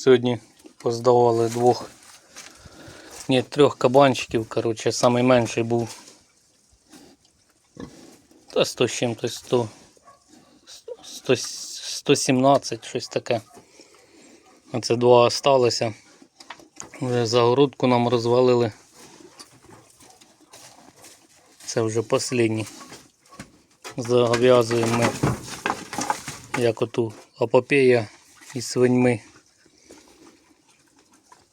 Сьогодні поздавали двох, ні, трьох кабанчиків, коротше, самий менший був. Та 100 з чим-то 100, 100, 117, щось таке. Оце два осталося. Вже загородку нам розвалили. Це вже останній. Зав'язуємо ми як оту апопея із свиньми.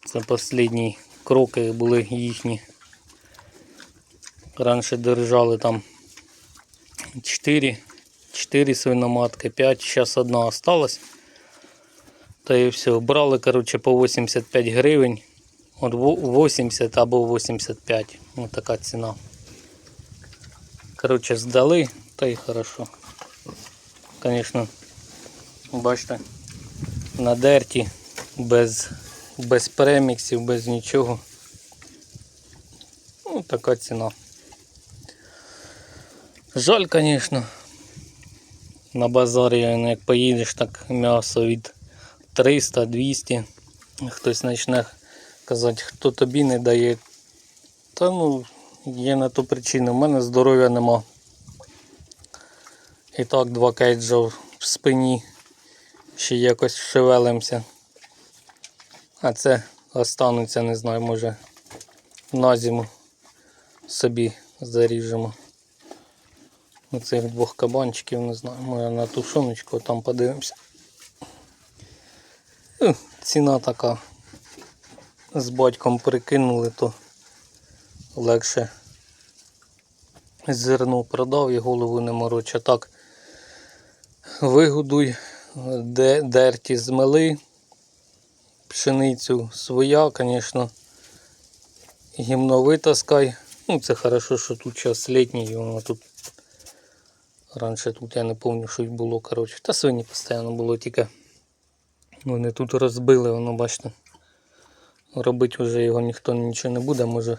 Це останні кроки були їхні. Раніше держали там 4, 4 свиноматки, 5, зараз одна осталась. Та і все. Брали, коротше, по 85 гривень. От 80 або 85. Ось така ціна. Коротше, здали, та й хорошо. Звісно, бачите, надерті, без, без преміксів, без нічого. Ну, така ціна. Жаль, звісно. На базарі, як поїдеш, так м'ясо від 300-200. Хтось почне казати, хто тобі не дає. Та ну, є на ту причину. У мене здоров'я нема. І так два кейджа в спині. Ще якось шевелимося. А це остануться, не знаю, може на зиму собі заріжемо. Оцих двох кабанчиків, не знаю, може на тушоночку там подивимося. Ну, Ціна така. З батьком прикинули, то легше зерно продав і голову не мороч. А так вигодуй, де, дерті змели, пшеницю своя, звісно, гімно витаскай. Ну, це хорошо, що тут час літній, воно тут. Раніше тут я не пам'ятаю, що було, коротше. Та свині постійно було тільки. Вони тут розбили, воно бачите. Робити вже його ніхто нічого не буде, може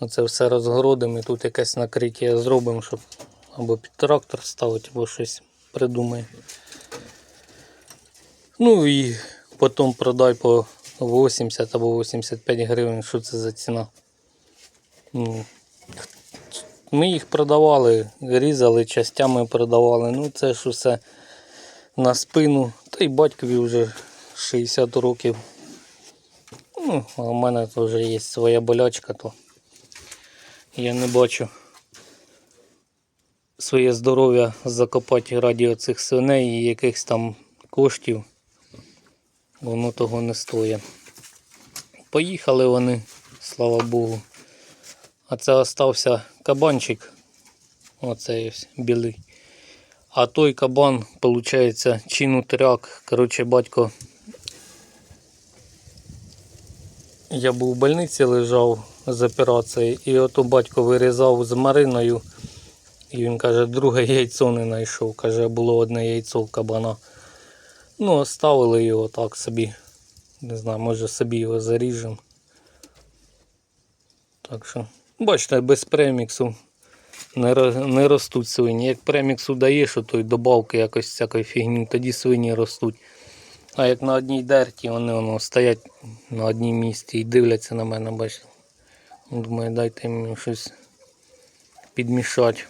оце все розгородимо і тут якесь накриття зробимо, щоб або під трактор ставити, або щось придумає. Ну і потім продай по 80 або 85 гривень, що це за ціна. Ну, ми їх продавали, різали, частями продавали. Ну це ж усе на спину. Та й батькові вже 60 років. Ну, а у мене теж є своя болячка, то я не бачу своє здоров'я закопати раді цих свиней і якихось там коштів. Воно того не стоїть. Поїхали вони, слава Богу. А це остався кабанчик. Оцей ось білий. А той кабан, виходить, чи нутряк. Коротше, батько. Я був в больниці лежав з операцією, і ото батько вирізав з Мариною. І він каже, друге яйцо не знайшов. Каже, було одне яйцо в кабана. Ну, оставили його так собі. Не знаю, може собі його заріжемо. Так що, бачите, без преміксу не, ростуть свині. Як преміксу даєш, то й добавки якось всякої фігні, тоді свині ростуть. А як на одній дерті, вони воно, стоять на одній місці і дивляться на мене, бачите. Думаю, дайте мені щось підмішати.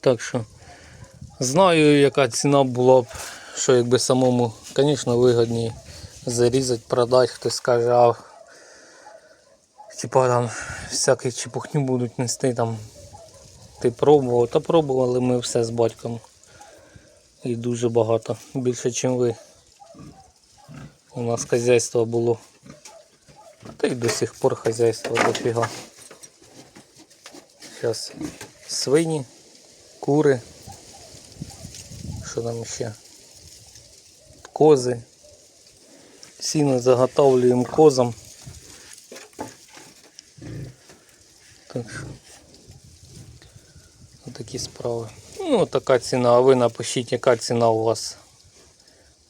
Так що знаю, яка ціна була б, що якби самому, звісно, вигідніше зарізати, продати, хтось скаже, а типа там всякі чепухні будуть нести там. Ти пробував, та пробували ми все з батьком. І дуже багато. Більше, ніж ви. У нас хазяйство було. Та й до сих пор хазяйство дофіга. Зараз свині, кури. Що там ще? Кози. Сіно заготовлюємо козам. Так що. Такі справи. Ну, така ціна. А ви напишіть, яка ціна у вас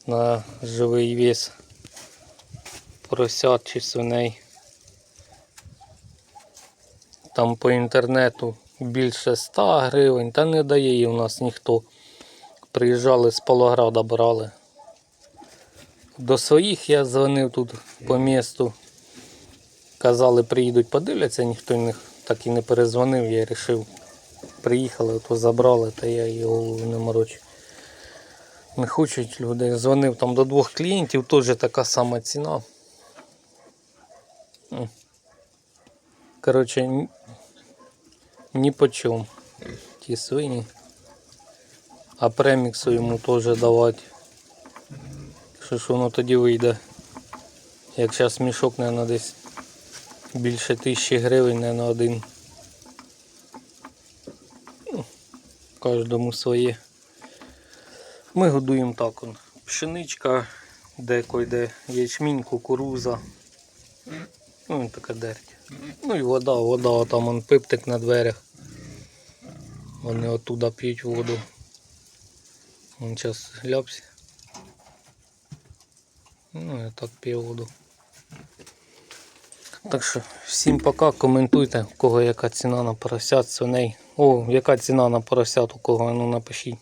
на живий вес поросят чи свиней. Там по інтернету більше 100 гривень, та не дає її у нас ніхто. Приїжджали з Полограда, брали. До своїх я дзвонив тут по місту. Казали, приїдуть, подивляться, ніхто не, так і не перезвонив, я вирішив. Приїхали, то забрали, та я його не морочу. Не хочуть люди. Дзвонив там до двох клієнтів, теж така сама ціна. Коротше, ні, ні по чому. Ті свині. А преміксу йому теж давати. Що ж воно тоді вийде? Як зараз мішок, мабуть, десь більше тисячі гривень, на один. Ну, Кожному своє. Ми годуємо так. Он. Пшеничка, деко йде ячмінь, кукуруза. Ну, і така дерть. Ну і вода, вода, там он пиптик на дверях. Вони оттуда п'ють воду. Вон зараз ляпся. Ну, я так п'ю воду. Так що всім пока, коментуйте, у кого яка ціна на поросят, свиней. О, яка ціна на поросят, у кого, ну напишіть.